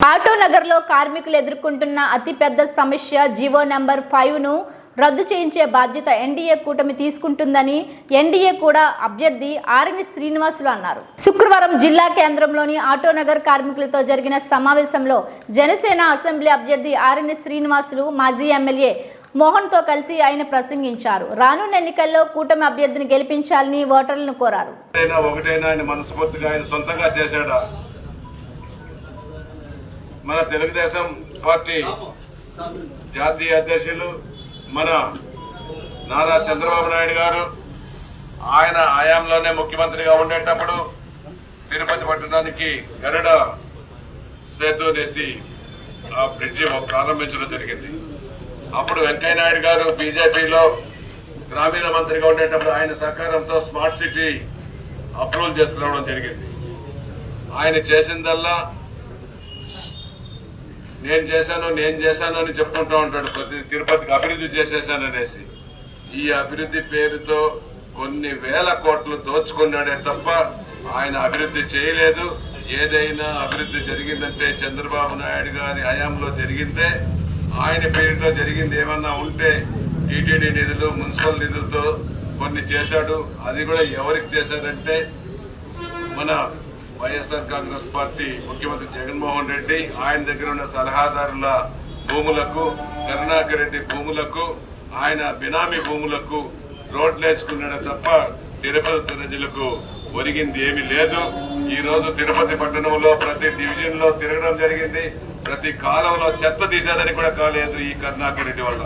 Auto నగర్లో కార్మికులు ఎదుర్కొంటున్న అతిపెద్ద సమస్య జీవో నెంబర్ ఫైవ్ను రద్దు చేయించే బాధ్యత ఎన్డీఏ కూటమి తీసుకుంటుందని ఎన్డీఏ కూడా అభ్యర్థి ఆర్ఎన్ శ్రీనివాసులు అన్నారు. శుక్రవారం జిల్లా కేంద్రంలోని ఆటో నగర్ కార్మికులతో జరిగిన సమావేశంలో జనసేన అసెంబ్లీ అభ్యర్థి ఆర్ఎన్ శ్రీనివాసులు మాజీ ఎమ్మెల్యే మోహన్తో కలిసి ఆయన ప్రసంగించారు. రానున్న ఎన్నికల్లో కూటమి అభ్యర్థిని గెలిపించాలని ఓటర్లను కోరారు. ఒకటైనా ఆయన మనస్ఫూర్తిగా ఆయన సొంతంగా చేశాడా? మన తెలుగుదేశం పార్టీ జాతీయ అధ్యక్షులు మన నారా చంద్రబాబు నాయుడు గారు ఆయన ఆయాంలోనే ముఖ్యమంత్రిగా ఉండేటప్పుడు తిరుపతి పట్టణానికి గరుడ సేతు అనేసి ఆ బ్రిడ్జి ప్రారంభించడం జరిగింది. అప్పుడు వెంకయ్య నాయుడు గారు బీజేపీలో గ్రామీణ మంత్రిగా ఉండేటప్పుడు ఆయన సహకారంతో స్మార్ట్ సిటీ అప్రూవల్ చేసుకురావడం జరిగింది. ఆయన చేసిందల్లా నేను చేశాను నేను చేశాను అని చెప్పుకుంటూ ఉంటాడు. ప్రతి తిరుపతికి అభివృద్ధి చేసేసాననేసి అనేసి. ఈ అభివృద్ధి పేరుతో కొన్ని వేల కోట్లు దోచుకున్నాడే తప్ప ఆయన అభివృద్ధి చేయలేదు. ఏదైనా అభివృద్ధి జరిగిందంటే చంద్రబాబు నాయుడు గారి హయాంలో జరిగిందే. ఆయన పేరుతో జరిగింది ఏమన్నా ఉంటే టీటీడీ నిధులు మున్సిపల్ నిధులతో కొన్ని చేశాడు. అది కూడా ఎవరికి చేశాడంటే మన వైఎస్ఆర్ కాంగ్రెస్ పార్టీ ముఖ్యమంత్రి జగన్మోహన్ రెడ్డి ఆయన దగ్గర ఉన్న సలహాదారుల భూములకు కరుణాకర్ రెడ్డి భూములకు ఆయన బినామీ భూములకు రోడ్లు వేసుకున్నాడు తప్ప తిరుపతి ప్రజలకు ఒరిగింది ఏమీ లేదు. ఈ రోజు తిరుపతి పట్టణంలో ప్రతి డివిజన్లో తిరగడం జరిగింది. ప్రతి కాలంలో చెత్త తీసేదానికి కూడా కాలేదు ఈ కరుణాకర్ రెడ్డి వల్ల.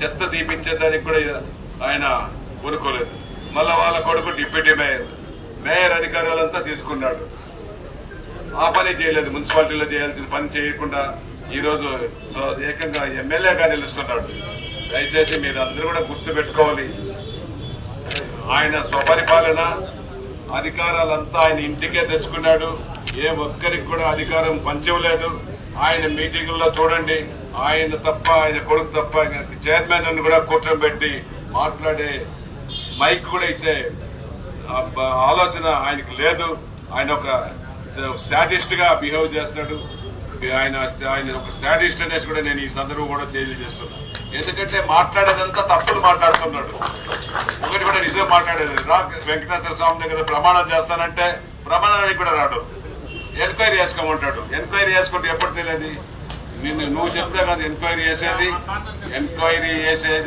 చెత్త తీపించేదానికి కూడా ఆయన కోరుకోలేదు మళ్ళా వాళ్ళ కొడుకు డిప్యూటీ మేయర్. మేయర్ అధికారాలంతా తీసుకున్నాడు. ఆ పని చేయలేదు. మున్సిపాలిటీలో చేయాల్సిన పని చేయకుండా ఈరోజు సో ఏకంగా ఎమ్మెల్యేగా నిలుస్తున్నాడు. దయచేసి మీరు అందరూ కూడా గుర్తు పెట్టుకోవాలి. ఆయన స్వపరిపాలన అధికారాలంతా ఆయన ఇంటికే తెచ్చుకున్నాడు. ఏ ఒక్కరికి కూడా అధికారం పంచవలేదు ఆయన మీటింగుల్లో చూడండి. ఆయన తప్ప ఆయన కొడుకు తప్ప చైర్మన్ అని కూడా కూర్చోబెట్టి మాట్లాడే మైక్ కూడా ఇచ్చే ఆలోచన ఆయనకు లేదు. ఆయన ఒక స్టాటిస్ట్గా బిహేవ్ చేస్తున్నాడు. ఆయన ఆయన ఒక స్టాటిస్ట్ అనేసి కూడా నేను ఈ సందర్భం కూడా తెలియజేస్తున్నాను. ఎందుకంటే మాట్లాడేదంతా తప్పులు మాట్లాడుతున్నాడు. ఒకటి కూడా నిజం మాట్లాడేది రా వెంకటేశ్వర స్వామి దగ్గర ప్రమాణం చేస్తానంటే ప్రమాణానికి కూడా రాడు. ఎంక్వైరీ చేసుకోమంటాడు. ఎంక్వైరీ చేసుకుంటే ఎప్పుడు తెలియదు? నిన్ను నువ్వు చెప్తే కాదు ఎంక్వైరీ చేసేది. ఎంక్వైరీ చేసేది.